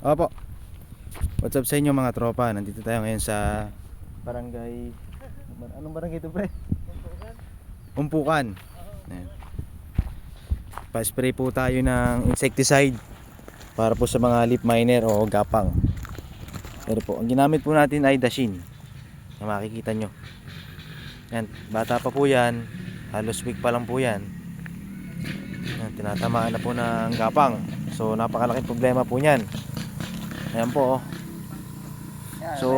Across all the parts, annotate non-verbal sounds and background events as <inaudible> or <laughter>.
Opo. What's up sa inyo mga tropa? Nandito tayo ngayon sa barangay... Anong barangay ito pre? Umpukan. Ayan. Pa-spray po tayo ng insecticide para po sa mga leaf miner o gapang. Pero po, ang ginamit po natin ay dashin. Na makikita nyo. Yan, bata pa po yan. Halos week pa lang po yan. Yan, tinatamaan na po ng gapang. So, napakalaking problema po niyan. Ayan po. oh. So,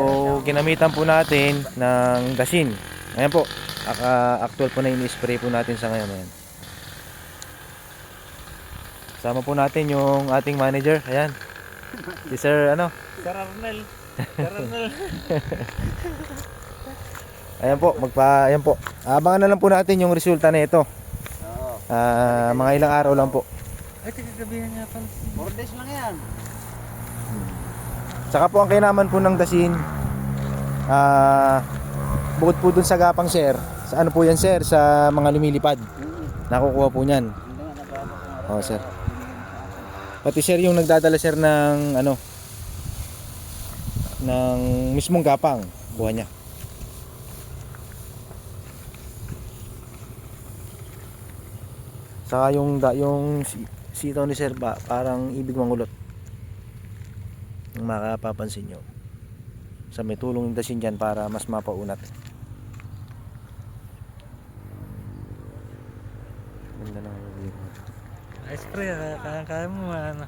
ginamitan po natin ng dasin. Ayan po. Aka, actual po na ini-spray po natin sa ngayon. Ayan. Sama po natin yung ating manager. Ayan. <laughs> Si Sir, ano? Sir Arnel. <laughs> Sir Arnel. <laughs> Ayan po. Magpa, ayan po. Abangan na lang po natin yung resulta na ito. Oo. Ah, mga ilang araw lang po. Ay, kagabihan niya pala. 4 days lang yan. Saka po ang kainaman po ng dasin. Ah, bukod po dun sa gapang sir. Sa ano po yan sir? Sa mga lumilipad. Nakukuha po niyan. Oo, sir. Pati sir yung nagdadala sir ng ano ng mismong gapang kuha niya. Saka yung da, yung si- sitaw ni sir ba parang ibig mangulot. Yung makapapansin nyo. Sa may tulong ng dasin dyan para mas mapaunat. Ganda ng view. Ay, spray. Kaya kaya mo ano.